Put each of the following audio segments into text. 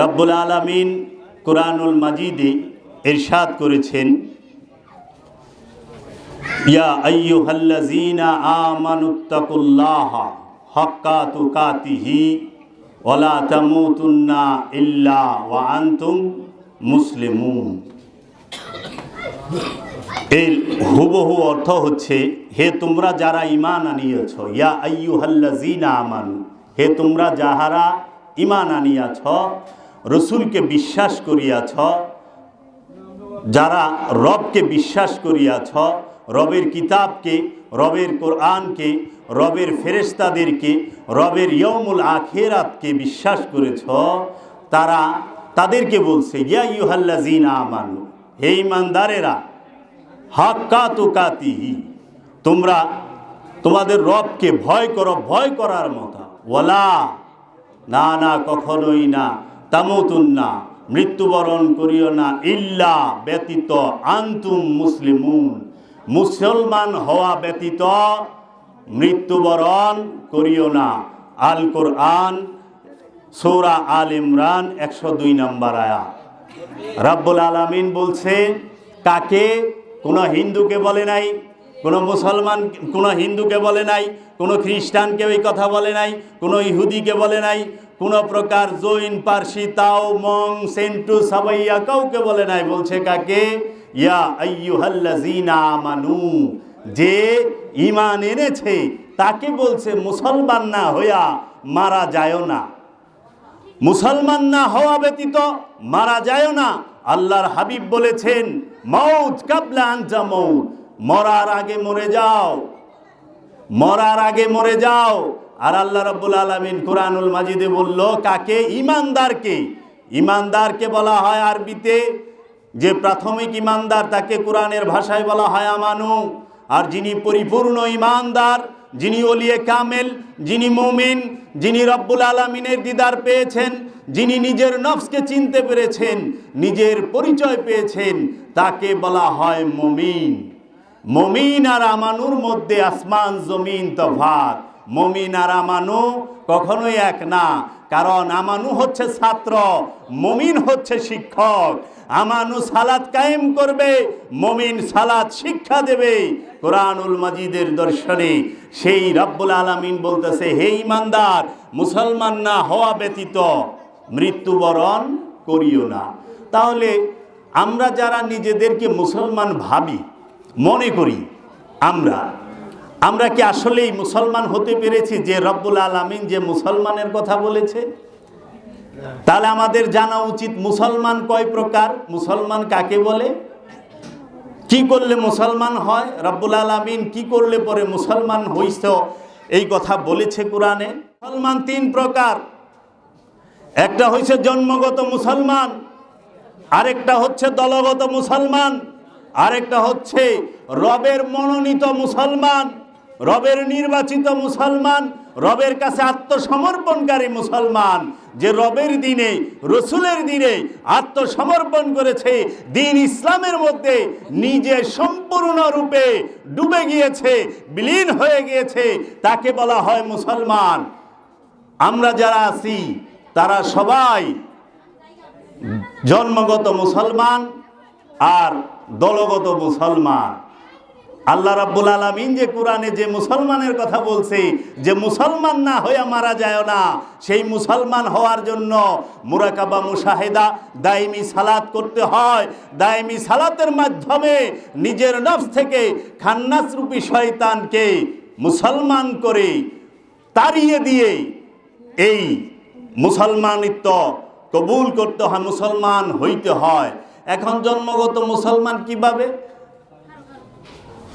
রব্বুল আলমিন কোরআনুল মাজিদে ইরশাদ করেছেন, ইয়া তুকাতিহি ওয়ালা তামুতুন্না ওয়া হুবহু অর্থ হচ্ছে, হে তোমরা যারা ইমান আনিয়েছ, ইয়া আইয়ুহাল্লাযীনা আমানু, হে তোমরা যাহারা ইমান আনিয়াছ, রসুলকে বিশ্বাস করিয়াছ, যারা রবকে বিশ্বাস করিয়াছ, রবের কিতাবকে, রবের কোরআনকে, রবের ফেরেস্তাদেরকে রবের ইয়মুল আখেরাতকে বিশ্বাস করেছ, তারা তাদেরকে বলছে, ইয়া ইউহাল্লাজিনা আমানু, হে ইমানদারেরা হাক্কা তুকাতিহি, তোমরা তোমাদের রবকে ভয় করো, ভয় করার মতো ওলা না না, কখনোই না। তামতুন না। মৃত্যুবরণ করিও না। ইল্লা ব্যতীত আন্তুম মুসলিমুন। মুসলমান হওয়া ব্যতীত মৃত্যুবরণ করিও না। আল কোরআন, সৌরা আল ইমরান, একশো দুই নম্বর আয়া রাব্বুল আলামিন বলছে, কাকে? কোনো হিন্দুকে বলে নাই। কোনো মুসলমান, কোনো হিন্দুকে বলে নাই, কোনো খ্রিস্টানকে ওই কথা বলে নাই, কোনো ইহুদিকে বলে নাই, কোনো প্রকার জৈন, পার্সি, তাও, মং, সেন্টু, সাবাইয়া কাউকে বলে নাই। বলছে কাকে? ইয়া যে ইমান এনেছে, তাকে বলছে মুসলমান না হইয়া মারা যায় না। মুসলমান না হওয়া ব্যতীত মারা যায় না। আল্লাহর হাবিব বলেছেন মৌত কাবলা আনজা মৌত মরার আগে মরে যাও। মরার আগে মরে যাও। আর আল্লাহ রাব্বুল আলামিন কোরআনুল মাজিদে বলল, কাকে? ইমানদারকে। ইমানদারকে বলা হয় আরবিতে, যে প্রাথমিক ইমানদার তাকে কোরআনের ভাষায় বলা হয় আমানু। আর যিনি পরিপূর্ণ ইমানদার, যিনি ওলিয়ে কামেল, যিনি মুমিন, যিনি রব্বুল আলমিনের দিদার পেয়েছেন, যিনি নিজের নফসকে চিনতে পেরেছেন, নিজের পরিচয় পেয়েছেন, তাকে বলা হয় মমিন। মমিন আর আমানুর মধ্যে আসমান, জমিন তফাত মমিন আর আমানু কখনোই এক না, কারণ আমানু হচ্ছে ছাত্র, মমিন হচ্ছে শিক্ষক। আমানু সালাত কায়েম করবে, মমিন সালাত শিক্ষা দেবে কোরআনুল মাজিদের দর্শনে। সেই রব্বুল আলামিন বলতেছে, হে ইমানদার, মুসলমান না হওয়া ব্যতীত মৃত্যুবরণ করিও না। তাহলে আমরা যারা নিজেদেরকে মুসলমান ভাবি মনে করি আমরা। আমরা কি আসলেই মুসলমান হতে পেরেছি যে রব্বুল আলমিন যে মুসলমানের কথা বলেছে? তাহলে আমাদের জানা উচিত মুসলমান কয় প্রকার? মুসলমান কাকে বলে? কি করলে মুসলমান হয়? রব্বুল আলমিন কি করলে পরে মুসলমান হইস এই কথা বলেছে কোরআনে। মুসলমান তিন প্রকার। একটা হয়েছে জন্মগত মুসলমান, আরেকটা হচ্ছে দলগত মুসলমান। আরেকটা হচ্ছে রবের মনোনীত মুসলমান, রবের নির্বাচিত মুসলমান, রবের কাছে আত্মসমর্পণকারী মুসলমান, যে রবের দিনে, রসুলের দিনে আত্মসমর্পণ করেছে, দিন ইসলামের মধ্যে নিজে সম্পূর্ণরূপে ডুবে গিয়েছে, বিলীন হয়ে গিয়েছে, তাকে বলা হয় মুসলমান। আমরা যারা আছি, তারা সবাই জন্মগত মুসলমান আর দলগত মুসলমান। আল্লাহ রাব্বুল আলমিন যে কোরআনে যে মুসলমানের কথা বলছে, যে মুসলমান না হয়ে মারা যায় না, সেই মুসলমান হওয়ার জন্য মুরাকাবা মুশাহেদা দাইমি সালাত করতে হয়। দাইমি সালাতের মাধ্যমে নিজের নফস থেকে খান্নাসরূপী শয়তানকে মুসলমান করে তাড়িয়ে দিয়ে এই মুসলমানিত্ব কবুল করতে হয়, মুসলমান হইতে হয়। এখন জন্মগত মুসলমান কীভাবে?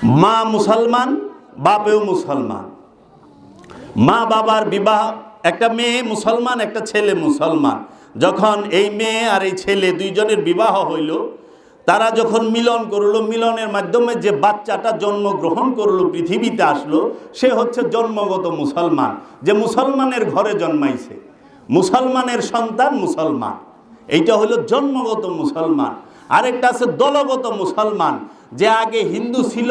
মা মুসলমান, বাপেও মুসলমান। মা বাবার বিবাহ, একটা মেয়ে মুসলমান, একটা ছেলে মুসলমান। যখন এই মেয়ে আর এই ছেলে দুইজনের বিবাহ হইল, তারা যখন মিলন করল, মিলনের মাধ্যমে যে বাচ্চাটা জন্মগ্রহণ করল, পৃথিবীতে আসলো, সে হচ্ছে জন্মগত মুসলমান। যে মুসলমানের ঘরে জন্মাইছে। মুসলমানের সন্তান মুসলমান। এইটা হলো জন্মগত মুসলমান। আরেকটা আছে দলগত মুসলমান, যে আগে হিন্দু ছিল,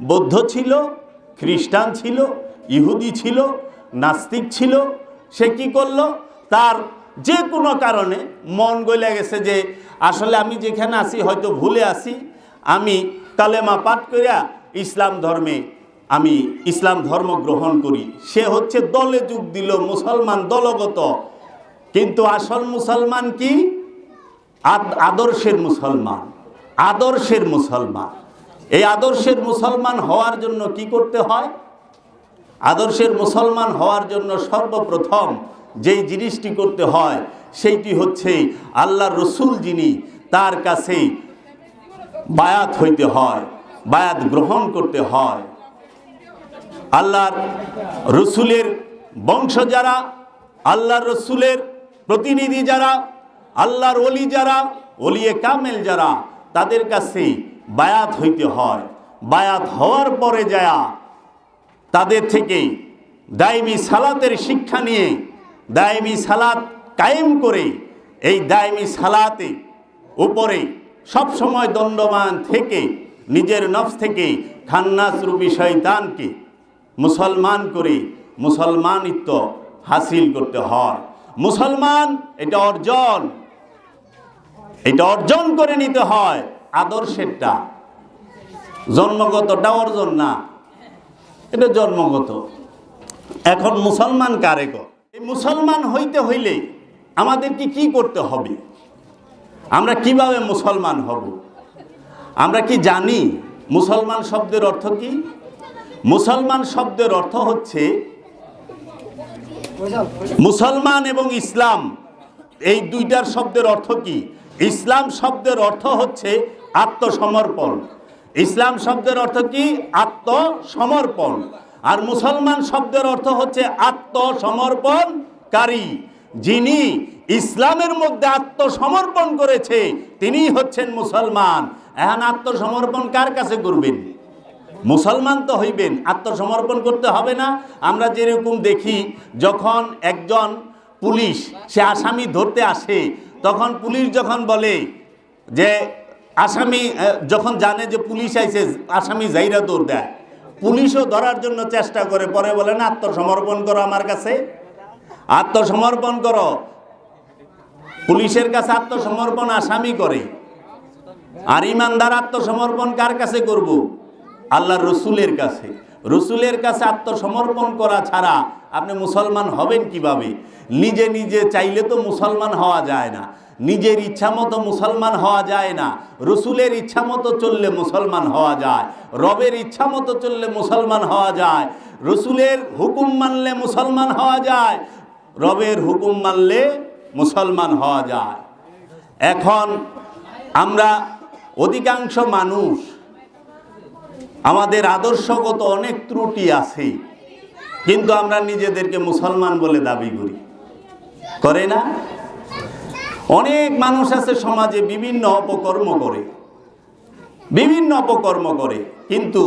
বৌদ্ধ ছিল, খ্রিস্টান ছিল, ইহুদি ছিল, নাস্তিক ছিল, সে কি করল? তার যে কোনো কারণে মন গলে গেছে যে আসলে আমি যেখানে আছি হয়তো ভুলে আছি, আমি কালেমা পাঠ করিয়া ইসলাম ধর্মে আমি ইসলাম ধর্ম গ্রহণ করি। সে হচ্ছে দলে যোগ দিল মুসলমান দলগত। কিন্তু আসল মুসলমান কি? আদ- আদর্শের মুসলমান আদর্শের মুসলমান। এই আদর্শের মুসলমান হওয়ার জন্য কি করতে হয়? আদর্শের মুসলমান হওয়ার জন্য সর্বপ্রথম যেই জিনিসটি করতে হয়, সেইটি হচ্ছে আল্লাহ রসুল যিনি, তার কাছে বায়াত হইতে হয়, বায়াত গ্রহণ করতে হয়। আল্লাহর রসুলের বংশ যারা, আল্লাহর রসুলের প্রতিনিধি যারা, আল্লাহর অলি যারা অলিয়ে কামেল যারা, তাদের কাছে বায়াত হইতে হয়। বায়াত হওয়ার পরে যায়া তাদের থেকে দায়মি সালাতের শিক্ষা নিয়ে, দায়মি সালাত কায়েম করে, এই দায়মি সালাতে উপরে সব সময় দণ্ডমান থেকে, নিজের নফস থেকে খান্নাস রূপী শয়তানকে মুসলমান করে মুসলমানিত্ব হাসিল করতে হয়। মুসলমান, এটা অর্জন। এটা অর্জন করে নিতে হয় আদর্শেরটা। জন্মগতটা অর্জন না, এটা জন্মগত। এখন মুসলমান কারে গো? এই মুসলমান হইতে হইলে আমাদেরকে কি করতে হবে? আমরা কীভাবে মুসলমান হব? আমরা কি জানি মুসলমান শব্দের অর্থ কি? মুসলমান শব্দের অর্থ হচ্ছে মুসলমান এবং ইসলাম, এই দুইটার শব্দের অর্থ কি? ইসলাম শব্দের অর্থ হচ্ছে আত্মসমর্পণ। ইসলাম শব্দের অর্থ কি? আত্মসমর্পণ। আর মুসলমান শব্দের অর্থ হচ্ছে আত্মসমর্পণকারী। যিনি ইসলামের মধ্যে আত্মসমর্পণ করেছে তিনি হচ্ছেন মুসলমান। এখন আত্মসমর্পণ কার কাছে করবেন? মুসলমান তো হইবেন, আত্মসমর্পণ করতে হবে না। আমরা যেরকম দেখি, যখন একজন পুলিশ, সে আসামি ধরতে আসে, তখন পুলিশ যখন বলে যে আসামি যখন জানে যে পুলিশ আইসে আসামি জাইরা দৌড় দেয়, পুলিশও ধরার জন্য চেষ্টা করে, পরে বলে, না, আত্মসমর্পণ করো আমার কাছে। আত্মসমর্পণ করো। পুলিশের কাছে আত্মসমর্পণ আসামি করে। আর ইমানদার আত্মসমর্পণ কার কাছে করব? আল্লাহ রসুলের কাছে। রসুলের কাছে আত্মসমর্পণ করা ছাড়া আপনি মুসলমান হবেন কীভাবে? নিজে নিজে চাইলে তো মুসলমান হওয়া যায় না। নিজের ইচ্ছা মতো মুসলমান হওয়া যায় না। রসুলের ইচ্ছা মতো চললে মুসলমান হওয়া যায়। রবের ইচ্ছা মতো চললে মুসলমান হওয়া যায়। রসুলের হুকুম মানলে মুসলমান হওয়া যায়। রবের হুকুম মানলে মুসলমান হওয়া যায়। এখন আমরা অধিকাংশ মানুষ আমাদের আদর্শগত অনেক ত্রুটি আছে, কিন্তু আমরা নিজেদেরকে মুসলমান বলে দাবি করি। করে না? অনেক মানুষ আছে সমাজে বিভিন্ন অপকর্ম করে, বিভিন্ন অপকর্ম করে, কিন্তু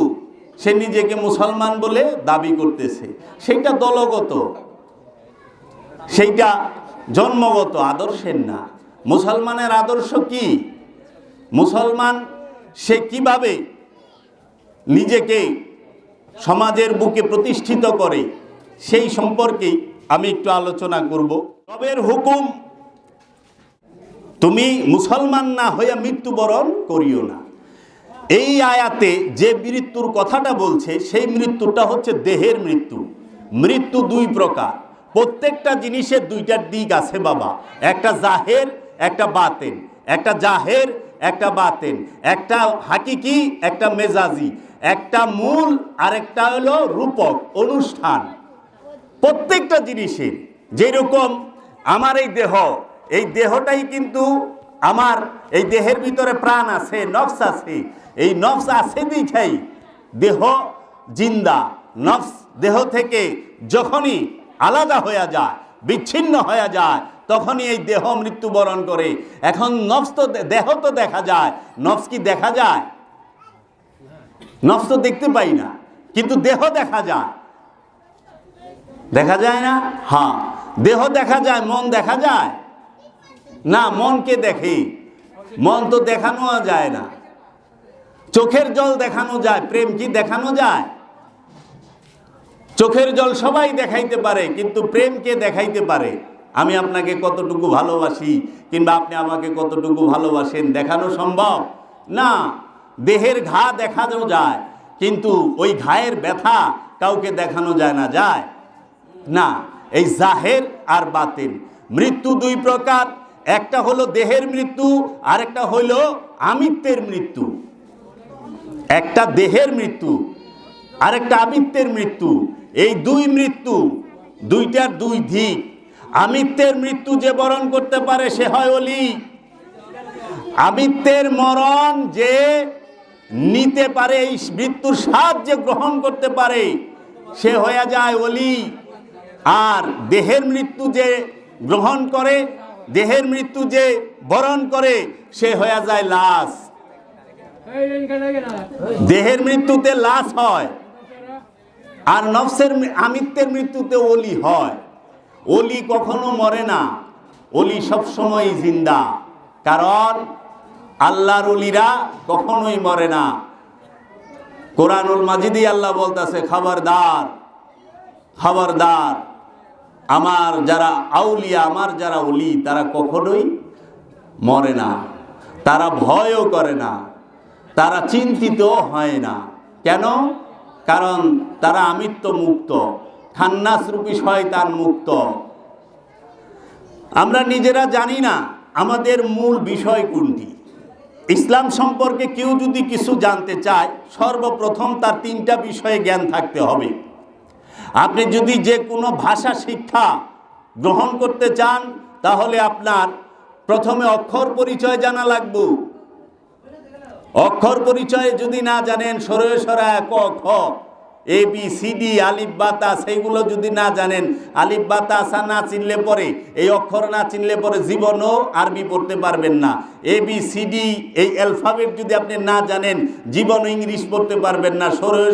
সে নিজেকে মুসলমান বলে দাবি করতেছে। সেইটা দলগত, সেইটা জন্মগত আদর্শের না। মুসলমানের আদর্শ কি? মুসলমান সে কীভাবে নিজেকে সমাজের বুকে প্রতিষ্ঠিত করে, সেই সম্পর্কে আমি একটু আলোচনা করব। রবের হুকুম, তুমি মুসলমান না হইয়া মৃত্যুবরণ করিও না। এই আয়াতে যে মৃত্যুর কথাটা বলছে, সেই মৃত্যুটা হচ্ছে দেহের মৃত্যু। মৃত্যু দুই প্রকার। প্রত্যেকটা জিনিসের দুইটা দিক আছে বাবা। একটা জাহের, একটা বাতেন। একটা জাহের, একটা বাতেন। একটা হাকিকি, একটা মেজাজি। একটা মূল আর একটা হলো রূপক, অনুষ্ঠান। প্রত্যেকটা জিনিসের, যেরকম আমার এই দেহ, এই দেহটাই কিন্তু আমার, এই দেহের ভিতরে প্রাণ আছে, নফস আছে। এই নফস আছে দেখেই দেহ জিন্দা। নফস দেহ থেকে যখনই আলাদা হয়ে যায়, বিচ্ছিন্ন হয়ে যায়, তখনই এই দেহ মৃত্যুবরণ করে। এখন নফস তো দেহ তো দেখা যায়। নফস কি দেখা যায়? নফস দেখতে পাই না, কিন্তু দেহ দেখা যায়। দেখা যায় না? হ্যাঁ। দেহ দেখা যায়, মন দেখা যায়? না, মনকে দেখে। মন তো দেখানো যায় না। চোখের জল দেখানো যায়, প্রেম কি দেখানো যায়? চোখের জল সবাই দেখাইতে পারে, কিন্তু প্রেমকে দেখাইতে পারে? আমি আপনাকে কতটুকু ভালোবাসি, কিংবা আপনি আমাকে কতটুকু ভালোবাসেন, দেখানো সম্ভব? না। দেহের ঘা দেখানো যায়, কিন্তু ওই ঘায়ের ব্যথা কাউকে দেখানো যায় না যায়? না, এই জাহের আর বাতিল। মৃত্যু দুই প্রকার, একটা হলো দেহের মৃত্যু, আরেকটা হলো আমিত্বের মৃত্যু। একটা দেহের মৃত্যু, আরেকটা আমিত্বের মৃত্যু। এই দুই মৃত্যু, দুইটার দুই দিক। আমিত্বের মৃত্যু যে বরণ করতে পারে, সে হয় অলি। আমিত্বের মরণ যে নিতে পারে, এই মৃত্যুর স্বাদ যে গ্রহণ করতে পারে, সে হয়ে যায় অলি আর দেহের মৃত্যু যে গ্রহণ করে, দেহের মৃত্যু যে বরণ করে, সে হয়ে যায় লাশ। দেহের মৃত্যুতে লাশ হয়, আর নফসের আমিত্বের মৃত্যুতে অলি হয়। অলি কখনো মরে না অলি সবসময় জিন্দা। কারণ আল্লাহর উলিরা কখনোই মরে না। কোরআনুল মাজিদি আল্লাহ বলতেছে, খবরদার খবরদার, আমার যারা আউলিয়া, আমার যারা অলি তারা কখনোই মরে না। তারা ভয়ও করে না, তারা চিন্তিত হয় না। কেন? কারণ তারা আমিত্ব মুক্ত খান্নাস রূপী শয়তান মুক্ত। আমরা নিজেরা জানি না আমাদের মূল বিষয় কোনটি। ইসলাম সম্পর্কে কেউ যদি কিছু জানতে চায়, সর্বপ্রথম তার তিনটা বিষয়ে জ্ঞান থাকতে হবে। আপনি যদি যে কোনো ভাষা শিক্ষা গ্রহণ করতে চান, তাহলে আপনার প্রথমে অক্ষর পরিচয় জানা লাগব। অক্ষর পরিচয় যদি না জানেন সরে সরা ক, খ। এ বি সি ডি আলিফ বাতা সেইগুলো যদি না জানেন, আলিফ বাতা আসা না চিনলে পরে, এই অক্ষর না চিনলে পরে জীবনও আরবি পড়তে পারবেন না। এ বি সি ডি এই অ্যালফাবেট যদি আপনি না জানেন, জীবনও ইংলিশ পড়তে পারবেন না।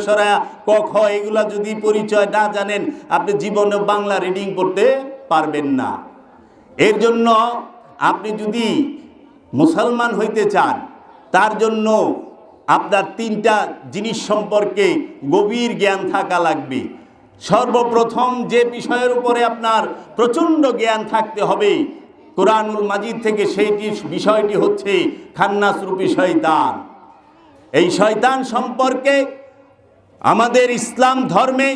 সরায়া ক, খ, এগুলো যদি পরিচয় না জানেন, আপনি জীবনে বাংলা রিডিং করতে পারবেন না। এর জন্য আপনি যদি মুসলমান হইতে চান, তার জন্য আপনার তিনটা জিনিস সম্পর্কে গভীর জ্ঞান থাকা লাগবে। সর্বপ্রথম যে বিষয়ের উপরে আপনার প্রচণ্ড জ্ঞান থাকতে হবে, কোরআনুল মাজিদ থেকে সেইটি বিষয়টি হচ্ছে খান্নাসরূপী শয়তান। এই শয়তান সম্পর্কে আমাদের ইসলাম ধর্মে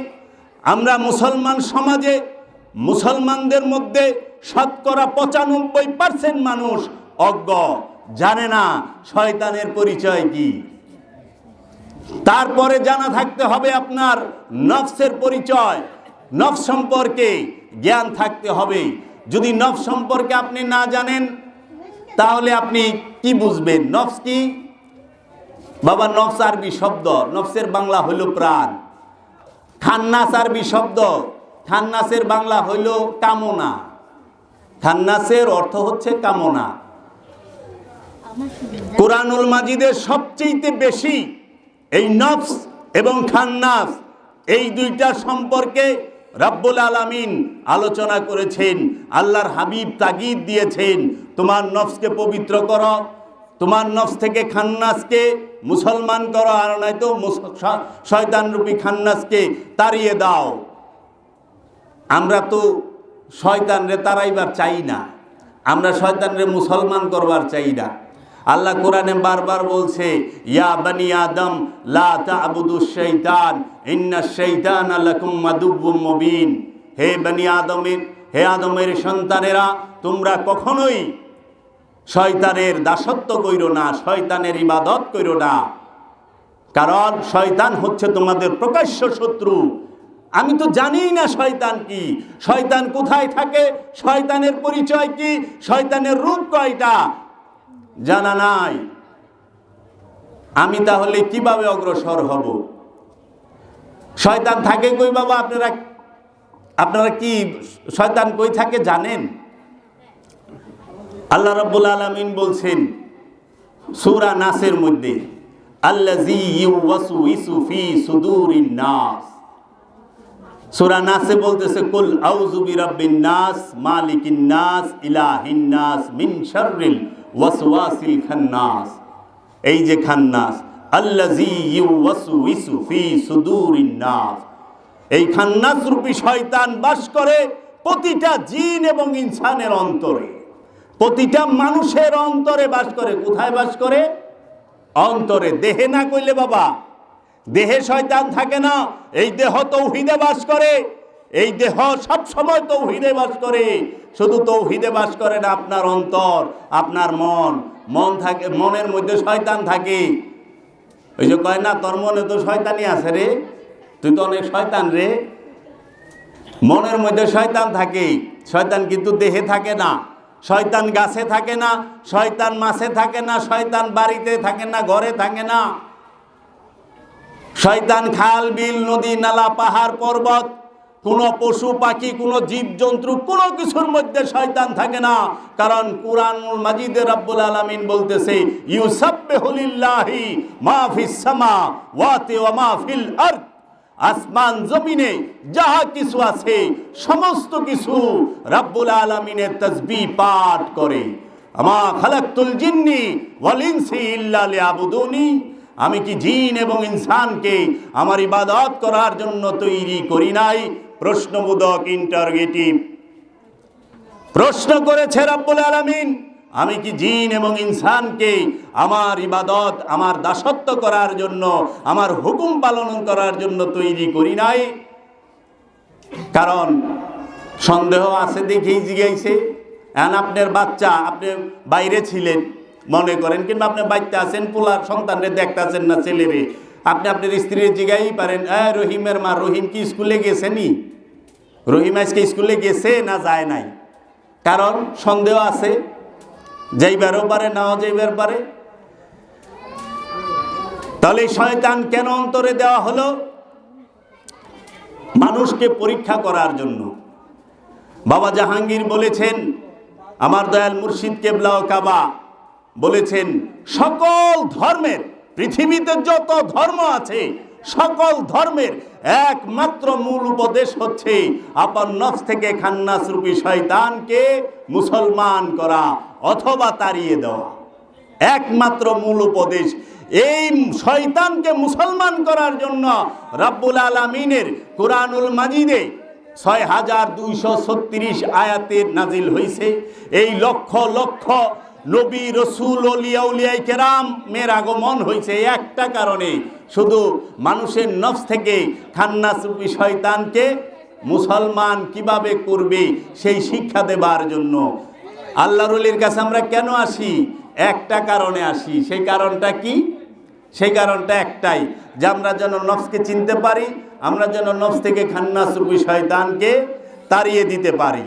আমরা মুসলমান সমাজে মুসলমানদের মধ্যে শতকরা পঁচানব্বই পার্সেন্ট মানুষ অজ্ঞ, জানে না শয়তানের পরিচয় কি। তারপরে জানা থাকতে হবে আপনার নফসের পরিচয়। নফ সম্পর্কে জ্ঞান থাকতে হবে। যদি নফ সম্পর্কে আপনি না জানেন তাহলে আপনি কি বুঝবেন? নফস কি? বাবা নফস আরবি শব্দ। নফসের বাংলা হইল প্রাণ। খান্নাস আরবি শব্দ। খান্নাসের বাংলা হইল কামনা। খান্নাসের অর্থ হচ্ছে কামনা। কোরআনুল মাজিদের সবচেয়ে বেশি এই নফস এবং খান্নাস এই দুইটা সম্পর্কে রাব্বুল আলামিন আলোচনা করেছেন, আল্লাহর হাবিব তাগিদ দিয়েছেন, তোমার নফসকে পবিত্র করো, তোমার নফস থেকে খান্নাসকে মুসলমান করো, আর নয়তো শয়তানরূপী খান্নাসকে তাড়িয়ে দাও। আমরা তো শয়তানরে তারাইবার চাই না, আমরা শয়তানরে মুসলমান করবার চাই না। আল্লাহ কোরআনে বারবার বলছে, ইয়া বানি আদম, লা তা'বুদু শাইতান ইন্না শাইতান লাকুম মাদুব্বুম মুবিন। হে বানি আদমের, হে আদমের সন্তানেরা, তোমরা কখনোই শয়তানের দাসত্ব কইরো না, শয়তানের ইবাদত কইরো না। কারণ শয়তান হচ্ছে তোমাদের প্রকাশ্য শত্রু। আমি তো জানি না শয়তান কি। শয়তান কোথায় থাকে? শয়তানের পরিচয় কি? শয়তানের রূপ কয়টা? জানা নাই। আমি তাহলে কীভাবে অগ্রসর হব? শয়তান থাকে কই বাবা? আপনারা আপনারা কি শয়তান কই থাকে জানেন? আল্লাহ রাব্বুল আলামিন বলছেন, সূরা নাসের মধ্যে সূরা নাসে বলতেছে, কুল আউযু বিরাব্বিন নাস, মালিকিন নাস, ইলাহিন নাস মিন শাররিল ওয়াসওয়াসিল খান্নাস। এই যে খান্নাস, আল্লাযী ইউওয়াসউইসু ফি সুদুরিন নাস। এই খান্নাস রূপী শয়তান বাস করে প্রতিটা জিন এবং ইনসানের অন্তরে। প্রতিটা মানুষের অন্তরে বাস করে, কোথায় বাস করে? অন্তরে। দেহে না কইলে বাবা, দেহে শয়তান থাকে না, এই দেহ তৌহিদে বাস করে। এই দেহ সব সময় তো তৌহিদে বাস করে। শুধু তো তৌহিদে বাস করে না, আপনার অন্তর, আপনার মন। মন থাকে, মনের মধ্যে শয়তান থাকে। ওই যে কয় না, তোর মনে তো শয়তানই আছে রে। তুই তো অনেক শয়তান রে। মনের মধ্যে শয়তান থাকে। শয়তান কিন্তু দেহে থাকে না। শয়তান গাছে থাকে না, শয়তান মাছে থাকে না, শয়তান বাড়িতে থাকে না, ঘরে থাকে না। শয়তান খাল, বিল, নদী, নালা, পাহাড়, পর্বত কোনো পশু পাখি, কোনো জীবজন্তু, কোনো কিছুর মধ্যে শয়তান থাকে না। কারণ কুরআনুল মাজিদে রাব্বুল আলামিন বলতেছে আসমান জমিনে যাহা কিছু আছে, সমস্ত কিছু রাব্বুল আলামিনের তসবিহ পাঠ করে। আমা খালাকতুল জিন্নি ওয়াল ইনসি ইল্লা আমি কি জিন এবং ইনসানকে আমার ইবাদত করার জন্য তৈরি করি নাই? প্রশ্নবোধক ইন্টারগেটিভ প্রশ্ন করেছে রব্বুল আলামিন, আমি কি জিন এবং ইনসানকে আমার ইবাদত, আমার দাসত্ব করার জন্য, আমার হুকুম পালন করার জন্য তৈরি করি নাই? কারণ সন্দেহ আছে দেখেই জিগাইছে। এখন আপনার বাচ্চা, আপনি বাইরে ছিলেন, মনে করেন, কিন্তু আপনি বাচ্চা আছেন, পোলার সন্তানরে দেখতেছেন না ছেলেরে। আপনি আপনার স্ত্রীর জিগাই পারেন, এ রহিমের মা, রহিম কি স্কুলে গেছেনি? রহিম আজকে স্কুলে গেছে না যায় নাই? কারণ সন্দেহ আছে, যাইবারও পারে, নাও যাইবার পারে। তাহলে শয়তান কেন অন্তরে দেওয়া হলো? মানুষকে পরীক্ষা করার জন্য। বাবা জাহাঙ্গীর বলেছেন, আমার দয়াল মুর্শিদ কেবলা ও কাবা বলেছেন, সকল ধর্মের, পৃথিবীতে যত ধর্ম আছে, সকল ধর্মের একমাত্র মূল উপদেশ হচ্ছে, আপন নফস থেকে খান্নাস রূপী শয়তানকে মুসলমান করা অথবা তাড়িয়ে দেওয়া। একমাত্র মূল উপদেশ, এই শয়তানকে মুসলমান করার জন্য রাব্বুল আলমিনের কোরআনুল মাজিদে ছয় হাজার দুইশো ছত্রিশ আয়াতের নাজিল হয়েছে এই লক্ষ লক্ষ নবী রসুল অলিয়া উলিয়াই কেরাম মের আগমন হয়েছে একটা কারণে। শুধু মানুষের নফস থেকে খান্নাসরূপী শয়তানকে মুসলমান কীভাবে করবে সেই শিক্ষা দেবার জন্য। আল্লাহ রলির কাছে আমরা কেন আসি? একটা কারণে আসি। সেই কারণটা কি? সেই কারণটা একটাই, যে আমরা যেন নফসকে চিনতে পারি, আমরা যেন নফস থেকে খান্নাসরূপী শয়তানকে তাড়িয়ে দিতে পারি।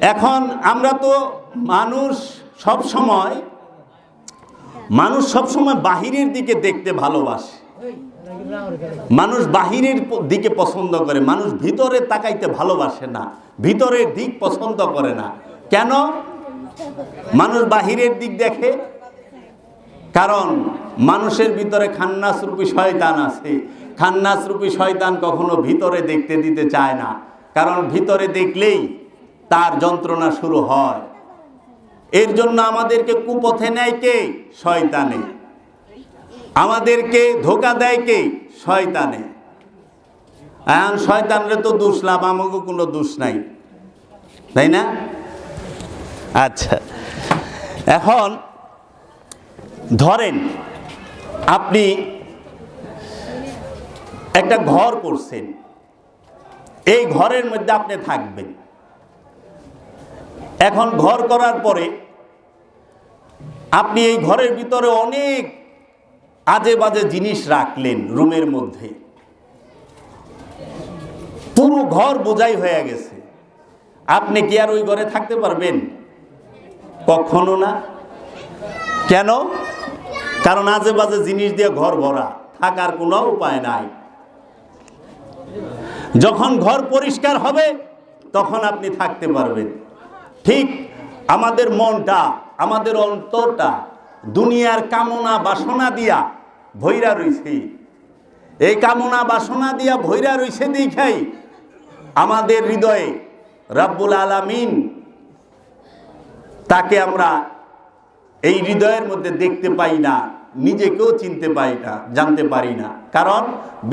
এখন আমরা তো মানুষ সব সময়, মানুষ সব সময় বাহিরের দিকে দেখতে ভালোবাসে। মানুষ বাহিরের দিকে পছন্দ করে, মানুষ ভিতরে তাকাইতে ভালোবাসে না, ভিতরের দিক পছন্দ করে না। কেন? মানুষ বাহিরের দিক দেখে। কারণ মানুষের ভিতরে খান্নাস রূপী শয়তান আছে। খান্নাস রূপী শয়তান কখনো ভিতরে দেখতে দিতে চায় না। কারণ ভিতরে দেখলেই তার যন্ত্রণা শুরু হয়। এর জন্য আমাদেরকে কুপথে নেয় কে? শয়তানে। আমাদেরকে ধোকা দেয় কে? শয়তানে। এখন শয়তানরে তো দোষ লাভ আমাকে কোনো দোষ নাই। তাই না? আচ্ছা। এখন ধরেন আপনি একটা ঘর করছেন। এই ঘরের মধ্যে আপনি থাকবেন। এখন ঘর করার পরে আপনি এই ঘরের ভিতরে অনেক আজে বাজে জিনিস রাখলেন রুমের মধ্যে। পুরো ঘর বোঝাই হয়ে গেছে। আপনি কি আর ওই ঘরে থাকতে পারবেন? কখনো না। কেন? কারণ আজে বাজে জিনিস দিয়ে ঘর ভরা, থাকার কোনো উপায় নাই। যখন ঘর পরিষ্কার হবে, তখন আপনি থাকতে পারবেন। ঠিক আমাদের মনটা, আমাদের অন্তরটা, দুনিয়ার কামনা বাসনা দিয়া ভৈরা রইছে। এই কামনা বাসনা দিয়া ভৈরা রইছে দেখাই আমাদের হৃদয়ে রাব্বুল আলামিন তাকে আমরা এই হৃদয়ের মধ্যে দেখতে পাই না, নিজেকেও চিনতে পাই না, জানতে পারি না। কারণ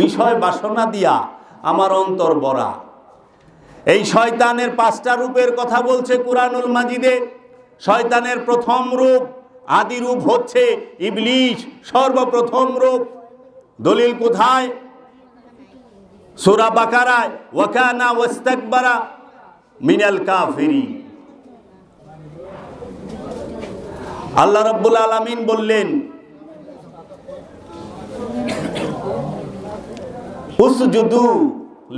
বিষয় বাসনা দিয়া আমার অন্তর বরা এই শয়তানের পাঁচটা রূপের কথা বলছে কুরআনুল মাজিদে। শয়তানের প্রথম রূপ, আদি রূপ হচ্ছে ইবলিশ, সর্বপ্রথম রূপ। দলিল কোথায়? সূরা বাকারায়, ওয়াকানা ওয়াস্তাকবারা মিনাল কাফিরিন। আল্লাহ রাব্বুল আলামিন বললেন, উসজুদু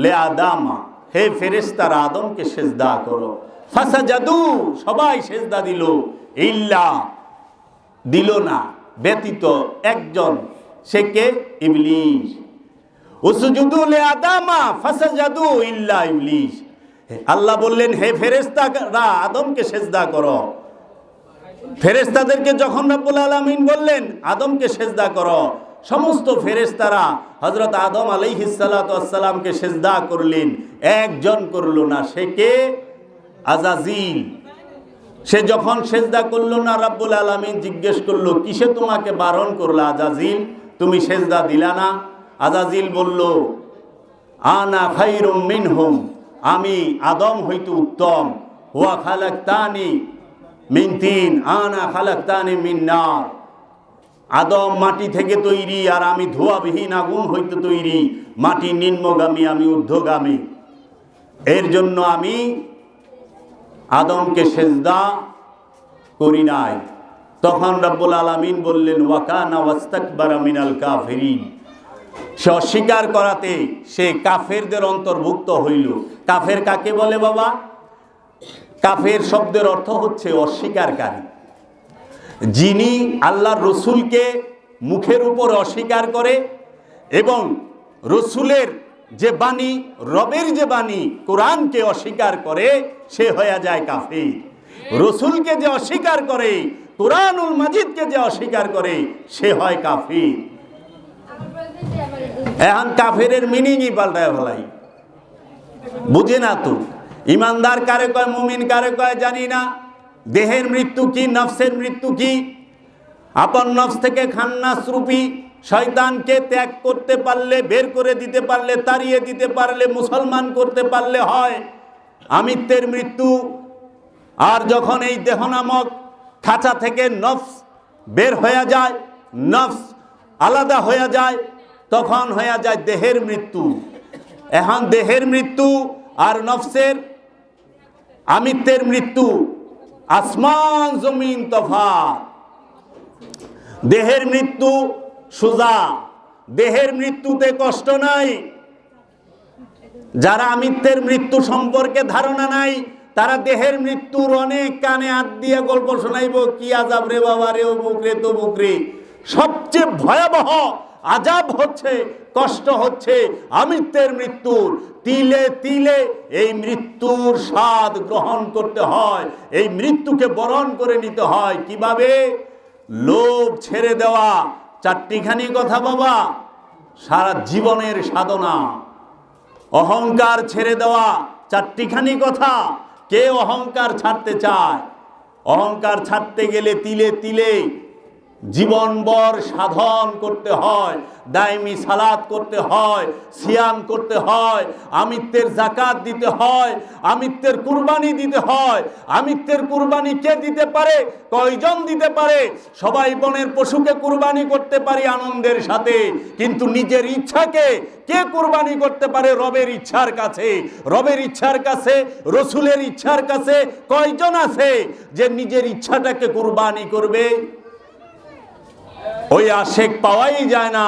লে আদামা। হে ফেরেশতারা আদমকে সেজদা করো। ফাসাজাদু, সবাই সেজদা দিল। ইল্লা, দিল না, ব্যতীত একজন, সে কে? ইবলিশ। উসজুদু লে আদামা, ফাসাজাদু ইল্লা ইবলিশ। আল্লাহ বললেন, হে ফেরেশতারা আদমকে সেজদা করো। ফেরেস্তাদেরকে যখন রব্বুল আলমিন বললেন, আদমকে সেজদা করো। সমস্ত ফেরেস্তারা হজরত আদম আলাইহিসালামকে সেজদা করলেন, একজন করল না, সে কে? আজাজিল। সে যখন সেজদা করল না, রাব্বুল আলমিন জিজ্ঞেস করল, কিসে তোমাকে বারণ করল আজাজিল? তুমি সেজদা দিলা না? আজাজিল বলল, আনা খাইরুম মিনহুম, আমি আদম হইতে উত্তম। ওয়া খালাক্তানি মিন তিন, আনা খালাক্তানি মিন আদম মাটি থেকে তৈরি, আর আমি ধোয়াবিহীন আগুন হইতে তৈরি। মাটি নিম্নগামী, আমি ঊর্ধ্বগামী। এর জন্য আমি আদমকে সেজদা করি নাই। তখন রব্বুল আলামিন বললেন ওয়াকানা কাফিরিন। সে অস্বীকার করাতে সে কাফেরদের অন্তর্ভুক্ত হইল। কাফের কাকে বলে বাবা? কাফের শব্দের অর্থ হচ্ছে অস্বীকারী। যিনি আল্লাহর রসুলকে মুখের উপর অস্বীকার করে এবং রসুলের যে বাণী, রবের যে বাণী কোরআনকে অস্বীকার করে, সে হয়ে যায় কাফের। রসুলকে যে অস্বীকার করে, কোরআনুল মাজিদকে যে অস্বীকার করে, সে হয় কাফির। এখন কাফেরের মিনিংই পাল্টায় ফেলাই। বুঝে না তো? ইমানদার কারে কয়, মুমিন কারে কয়, জানি না। দেহের মৃত্যু কি, নফসের মৃত্যু কি? আপন নফস থেকে খান্নাস রূপী শয়তানকে ত্যাগ করতে পারলে, বের করে দিতে পারলে, তাড়িয়ে দিতে পারলে, মুসলমান করতে পারলে হয় আমিত্বের মৃত্যু। আর যখন এই দেহ নামক খাঁচা থেকে নফস বের হয়ে যায়, নফস আলাদা হয়ে যায়, তখন হয়ে যায় দেহের মৃত্যু। এখন দেহের মৃত্যু আর নফসের আমিত্বের মৃত্যু। আসমান জমিন তফাৎ। দেহের মৃত্যু সোজা। দেহের মৃত্যুতে কষ্ট নাই। যারা আমিত্বের মৃত্যু সম্পর্কে ধারণা নাই, তারা দেহের মৃত্যুর অনেক কানে হাত দিয়ে গল্প শোনাইব, কি আজাব রে বাবা রে ও বুকরে তো বুকরে সবচেয়ে ভয়াবহ আজাব হচ্ছে, কষ্ট হচ্ছে আমিত্বের মৃত্যুর তিলে তিলে এই মৃত্যুর স্বাদ গ্রহণ করতে হয়, এই মৃত্যুকে বরণ করে নিতে হয়। কীভাবে? লোভ ছেড়ে দেওয়া। চারটিখানি কথা বাবা, সারা জীবনের সাধনা। অহংকার ছেড়ে দেওয়া, চারটিখানি কথা। কে অহংকার ছাড়তে চায়? অহংকার ছাড়তে গেলে তিলে তিলে জীবনভর সাধন করতে হয়, দায়মি সালাদ করতে হয়, সিয়াম করতে হয়, আমিত্বের জাকাত দিতে হয়, আমিত্বের কুরবানি দিতে হয়, আমিত্বের কুরবানি কে দিতে পারে, কয়জন দিতে পারে? সবাই বনের পশুকে কুরবানি করতে পারি আনন্দের সাথে, কিন্তু নিজের ইচ্ছাকে কে কুরবানি করতে পারে রবের ইচ্ছার কাছে? রবের ইচ্ছার কাছে, রসুলের ইচ্ছার কাছে কয়জন আছে যে নিজের ইচ্ছাটাকে কুরবানি করবে? ওই আশেক পাওয়াই যায় না।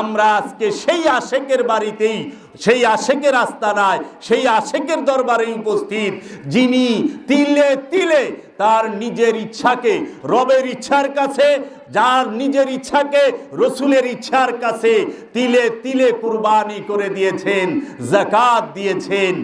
আমরা আজকে সেই আশেকের বাড়িতেই, সেই আশেকের আস্তানায়, সেই আশেকের দরবারে উপস্থিত, যিনি তিলে তিলে তার নিজের ইচ্ছাকে, রবের ইচ্ছার কাছে, যার নিজের ইচ্ছাকে রসুলের ইচ্ছার কাছে তিলে তিলে কুরবানি করে দিয়েছেন, জাকাত দিয়েছেন।